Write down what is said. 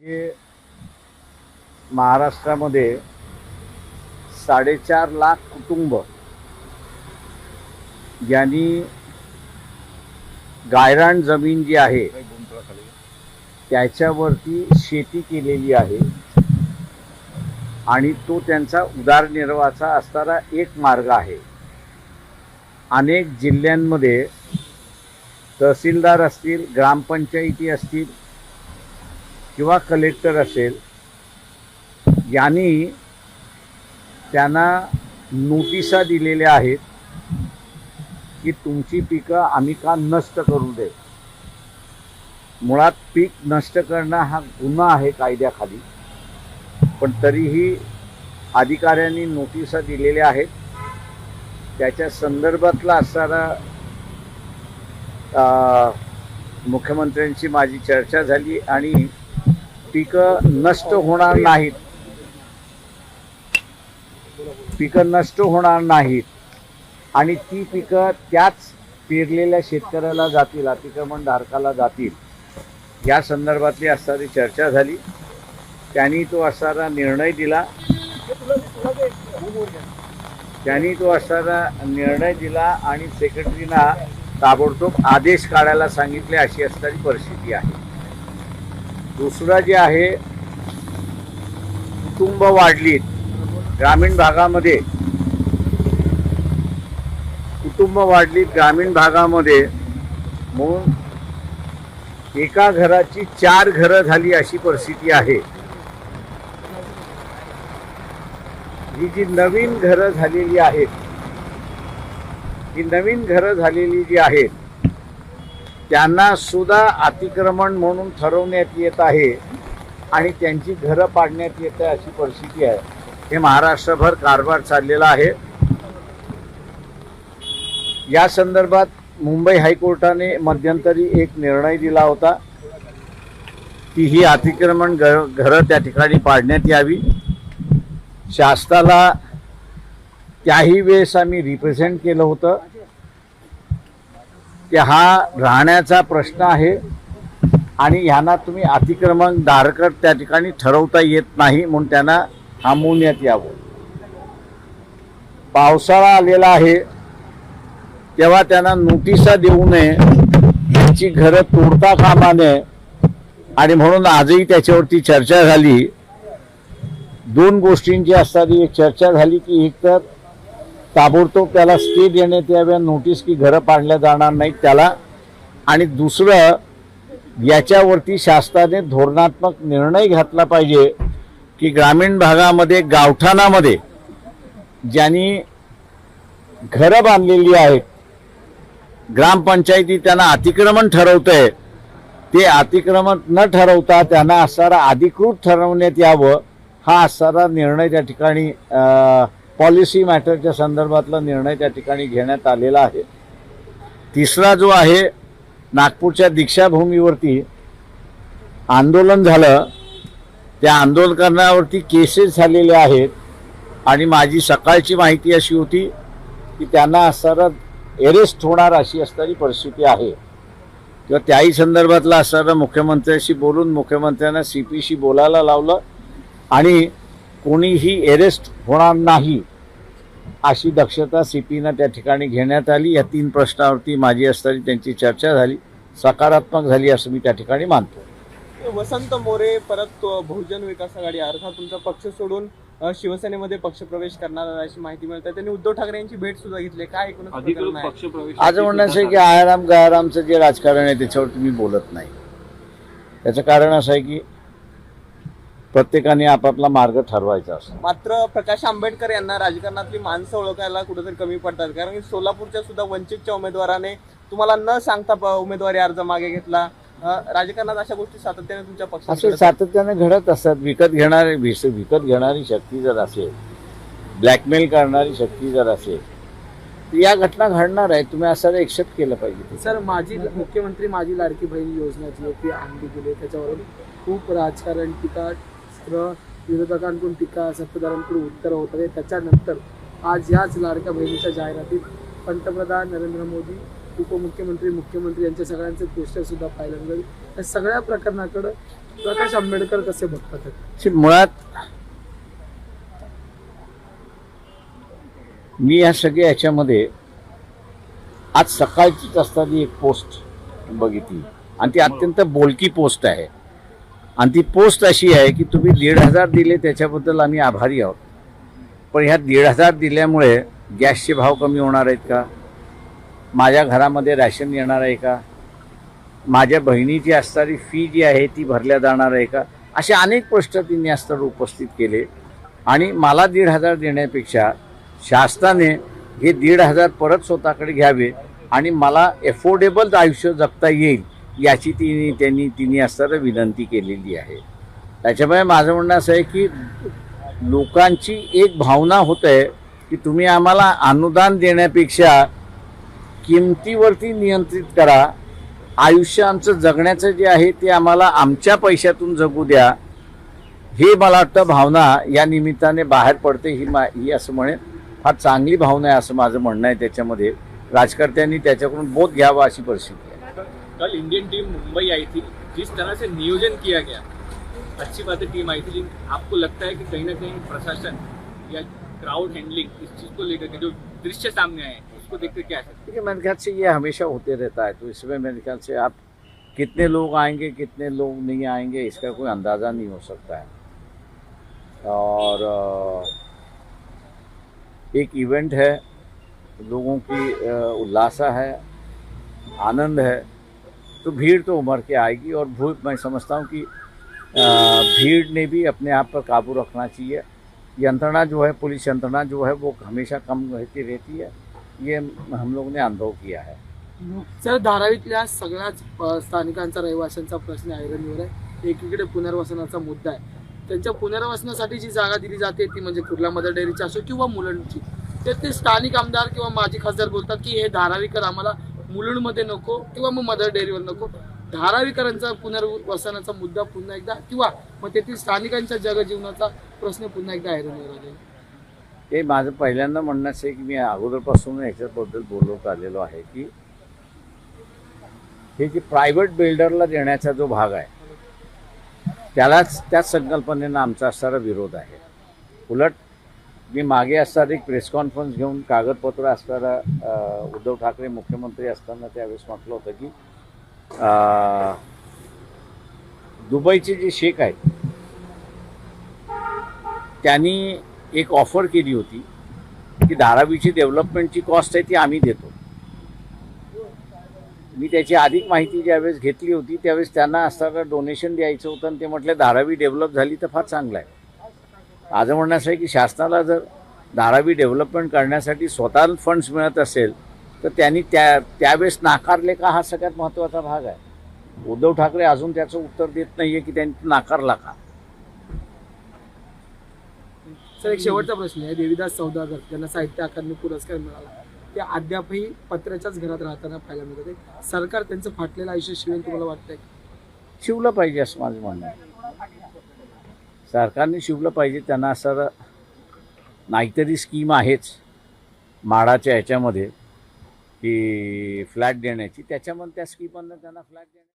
म्हणजे महाराष्ट्रामध्ये साडेचार लाख कुटुंब यांनी गायरान जमीन जी आहे त्याच्यावरती शेती केलेली आहे आणि तो त्यांचा उदारनिर्वाहाचा असणारा एक मार्ग आहे. अनेक जिल्ह्यांमध्ये तहसीलदार असतील ग्रामपंचायती असतील किंवा कलेक्टर असेल यांनी त्यांना नोटिसा दिलेल्या आहेत की तुमची पिकं आम्ही का नष्ट करू दे मुळात पीक नष्ट करणं हा गुन्हा आहे कायद्याखाली. पण तरीही अधिकाऱ्यांनी नोटिसा दिलेल्या आहेत. त्याच्या संदर्भातला असणारा अ, मुख्यमंत्र्यांशी माझी चर्चा झाली आणि पिकं नष्ट होणार नाहीत. पिकं नष्ट होणार नाहीत. आणि ती पिकं त्याच पेरलेल्या शेतकऱ्याला जातील अतिक्रमण धारकाला जातील. या संदर्भातली असणारी चर्चा झाली. त्यांनी तो असणारा निर्णय दिला. त्यांनी तो असणारा निर्णय दिला आणि सेक्रेटरीना ताबडतोब आदेश काढायला सांगितले अशी असणारी परिस्थिती आहे. दुसरं जे आहे कुटुंब वाढलीत ग्रामीण भागामध्ये. कुटुंब वाढलीत ग्रामीण भागामध्ये. म्हणून एका घराची चार घरं झाली अशी परिस्थिती आहे. ही जी नवीन घरं झालेली आहेत ही नवीन घरं झालेली जी आहेत त्यांना सुद्धा अतिक्रमण म्हणून ठरवण्यात येत आहे आणि त्यांची घरं पाडण्यात येत आहे अशी परिस्थिती आहे. हे महाराष्ट्रभर कारभार चाललेला आहे. या संदर्भात मुंबई हायकोर्टाने मध्यंतरी एक निर्णय दिला होता की ही अतिक्रमण घर घरं त्या ठिकाणी पाडण्यात यावी. शासनाला त्याही वेळेस आम्ही रिप्रेझेंट केलं होतं. की हा राहण्याचा प्रश्न आहे आणि ह्यांना तुम्ही अतिक्रमण धारकर त्या ठिकाणी ठरवता येत नाही म्हणून त्यांना थांबवण्यात यावं. पावसाळा आलेला आहे तेव्हा त्यांना नोटिसा देऊ नये त्यांची घरं तोडता कामा नये आणि म्हणून आजही त्याच्यावरती चर्चा झाली. दोन गोष्टींची असणारी एक चर्चा झाली की एक तर ताबडतोब त्याला स्टे देण्यात याव्या नोटीस की घरं पाडल्या जाणार नाहीत त्याला. आणि दुसरं याच्यावरती शासनाने धोरणात्मक निर्णय घातला पाहिजे की ग्रामीण भागामध्ये गावठाणामध्ये ज्यांनी घरं बांधलेली आहेत ग्रामपंचायती त्यांना अतिक्रमण ठरवतंय. ते अतिक्रमण न ठरवता त्यांना असणारा अधिकृत ठरवण्यात यावं हा असणारा निर्णय त्या ठिकाणी पॉलिसी मॅटरच्या संदर्भातला निर्णय त्या ठिकाणी घेण्यात आलेला आहे. तिसरा जो आहे नागपूरच्या दीक्षाभूमीवरती आंदोलन झालं. त्या आंदोलनावरती केसेस झालेले आहेत आणि माझी सकाळची माहिती अशी होती की त्यांना असणारा एरेस्ट होणार अशी असणारी परिस्थिती आहे. किंवा त्याही संदर्भातला असणारा मुख्यमंत्र्याशी बोलून मुख्यमंत्र्यांना सी पीशी बोलायला लावलं आणि कोणीही अरेस्ट होणार नाही अशी दक्षता सी पीनं त्या ठिकाणी घेण्यात आली. या तीन प्रश्नावरती माझी असणारी त्यांची चर्चा झाली. सकारात्मक झाली असं मी त्या ठिकाणी मानतो. वसंत मोरे परत तो बहुजन विकास आघाडी. अर्थात तुमचा पक्ष सोडून शिवसेनेमध्ये पक्षप्रवेश करणार अशी माहिती मिळते. त्यांनी उद्धव ठाकरे यांची भेट सुद्धा घेतली. काय आज म्हणणं असं आहे की आयाराम गयारामचं जे राजकारण आहे त्याच्यावरती मी बोलत नाही. त्याचं कारण असं आहे की प्रत्येकाने आपापला मार्ग ठरवायचा असतो. मात्र प्रकाश आंबेडकर यांना राजकारणातली माणसं ओळखायला कुठेतरी कमी पडतात. कारण की सोलापूरच्या सुद्धा वंचितच्या उमेदवाराने तुम्हाला न सांगता उमेदवारी अर्ज मागे घेतला. राजकारणात अशा गोष्टी सातत्याने तुमच्या असे पक्षात सातत्याने घडत असतात. विकत घेणारे विकत घेणारी शक्ती जर असेल ब्लॅकमेल करणारी शक्ती जर असेल तर या घटना घडणार आहेत. तुम्ही असं एक्सेप्ट केलं पाहिजे सर माझी मुख्यमंत्री माझी लाडकी बहीण योजना जी आहे ती आणली गेली त्याच्यावरून खूप राजकारण टीका सर्व विरोधकांकडून टीका सत्ताधाऱ्यांकडून उत्तरं होत आहे. त्याच्यानंतर आज याच लाडक्या बहिणीच्या जाहिरातीत पंतप्रधान नरेंद्र मोदी उपमुख्यमंत्री मुख्यमंत्री यांच्या सगळ्यांचे पोस्टर सुद्धा पाहायला मिळेल. या सगळ्या प्रकरणाकडं प्रकाश आंबेडकर कसे बघतात? मुळात मी या सगळ्या याच्यामध्ये आज सकाळचीच असताना एक पोस्ट बघितली. आणि ती अत्यंत बोलकी पोस्ट आहे. आणि ती पोस्ट अशी आहे की तुम्ही दीड हजार दिले त्याच्याबद्दल आम्ही आभारी आहोत. पण ह्या दीड हजार दिल्यामुळे गॅसचे भाव कमी होणार आहेत का? माझ्या घरामध्ये रॅशन येणार आहे का? माझ्या बहिणीची असणारी फी जी आहे ती भरल्या जाणार आहे का? असे अनेक प्रश्न तिने असताना उपस्थित केले. आणि मला दीड हजार देण्यापेक्षा शासनाने हे दीड हजार परत स्वतःकडे घ्यावे आणि मला एफोर्डेबल आयुष्य जगता येईल. याची तिने त्यांनी तिने असताना विनंती केलेली आहे. त्याच्यामुळे माझं म्हणणं असं आहे की लोकांची एक भावना होत आहे की तुम्ही आम्हाला अनुदान देण्यापेक्षा किमतीवरती नियंत्रित करा. आयुष्य आमचं जगण्याचं जे आहे ते आम्हाला आमच्या पैशातून जगू द्या. हे मला वाटतं भावना या निमित्ताने बाहेर पडते ही मा ही असं म्हणेन फार चांगली भावना आहे असं माझं म्हणणं आहे त्याच्यामध्ये. राजकर्त्यांनी त्याच्याकडून बोध घ्यावा अशी परिस्थिती कल इंडियन टीम मुंबई आई थी, जिस तरह से नियोजन किया गया, अच्छी बात है टीम आई थी, लेकिन आपको लगता है कि कहीं ना कहीं प्रशासन या क्राउड हैंडलिंग इस चीज़ को लेकर के जो दृश्य सामने आए, उसको देखकर क्या है? देखिए, मेरे ख्याल से ये हमेशा होते रहता है तो इसमें मेरे ख्याल से आप कितने लोग आएँगे, कितने लोग नहीं आएँगे, इसका कोई अंदाज़ा नहीं हो सकता है। और एक इवेंट है, लोगों की उल्लासा है, आनंद है तो भीड़ तो उमड़ के आएगी और मैं समझता हूँ कि भीड़ ने भी अपने आप पर काबू रखना चाहिए। यंत्रणा जो है पुलिस यंत्रणा जो है वो हमेशा कम रहती रहती है। ये हम लोग ने अनुभव किया है। सर धारावीतल्या सगळ्याच स्थानिकांचा रहिवाशांचा प्रश्न ऐरणीवर आहे. एकीकडे पुनर्वसनाचा मुद्दा आहे. त्यांच्या पुनर्वसनासाठी जी जागा दिली जाते ती म्हणजे कुर्ला मदर डेअरीची असो किंवा मुलांची तर ते स्थानिक आमदार किंवा माजी खासदार बोलतात की हे धारावीकर आम्हाला मुलुंडमध्ये नको किंवा मग मदर डेअरीवर नको धारावीकरांचा पुनर्वसनाचा मुद्दा पुन्हा एकदा किंवा मग तेथील स्थानिकांच्या जगजीवनाचा प्रश्न पुन्हा एकदा ऐरणीवर आहे. हे माझं पहिल्यांदा म्हणणं असं आहे की मी अगोदरपासून ह्याच्याबद्दल बोलवत आलेलो आहे की हे जे प्रायव्हेट बिल्डरला देण्याचा जो भाग आहे त्यालाच त्याच संकल्पनेनं आमचा असणारा विरोध आहे उलट मी मागे असताना एक प्रेस कॉन्फरन्स घेऊन कागदपत्र असणारा उद्धव ठाकरे मुख्यमंत्री असताना त्यावेळेस म्हटलं होतं की दुबईचे जे शेख आहेत त्यांनी एक ऑफर केली होती की धारावीची डेव्हलपमेंटची कॉस्ट आहे ती आम्ही देतो. मी त्याची अधिक माहिती ज्यावेळेस घेतली होती त्यावेळेस त्यांना असताना डोनेशन द्यायचं होतं आणि ते म्हटलं धारावी डेव्हलप झाली तर फार चांगलं आहे. माझं म्हणणं असं आहे की शासनाला जर धारावी डेव्हलपमेंट करण्यासाठी स्वतः फंड्स मिळत असेल तर त्यांनी त्या त्यावेळेस नाकारले का हा सगळ्यात महत्त्वाचा भाग आहे? उद्धव ठाकरे अजून त्याचं उत्तर देत नाही आहे की त्यांनी नाकारला का? सर एक शेवटचा प्रश्न आहे. देविदास सौदागर ज्यांना साहित्य अकादमी पुरस्कार मिळाला ते अद्यापही पत्र्याच्याच घरात राहताना पाहायला मिळतात. सरकार त्यांचं फाटलेलं आयुष्य शिवेल तुम्हाला वाटतंय शिवलं पाहिजे असं माझं म्हणणं आहे. सरकारने शिवलं पाहिजे त्यांना असं नाहीतरी स्कीम आहेच माडाच्या ह्याच्यामध्ये की फ्लॅट देण्याची. त्याच्यामध्ये त्या स्कीममधनं त्यांना फ्लॅट देण्या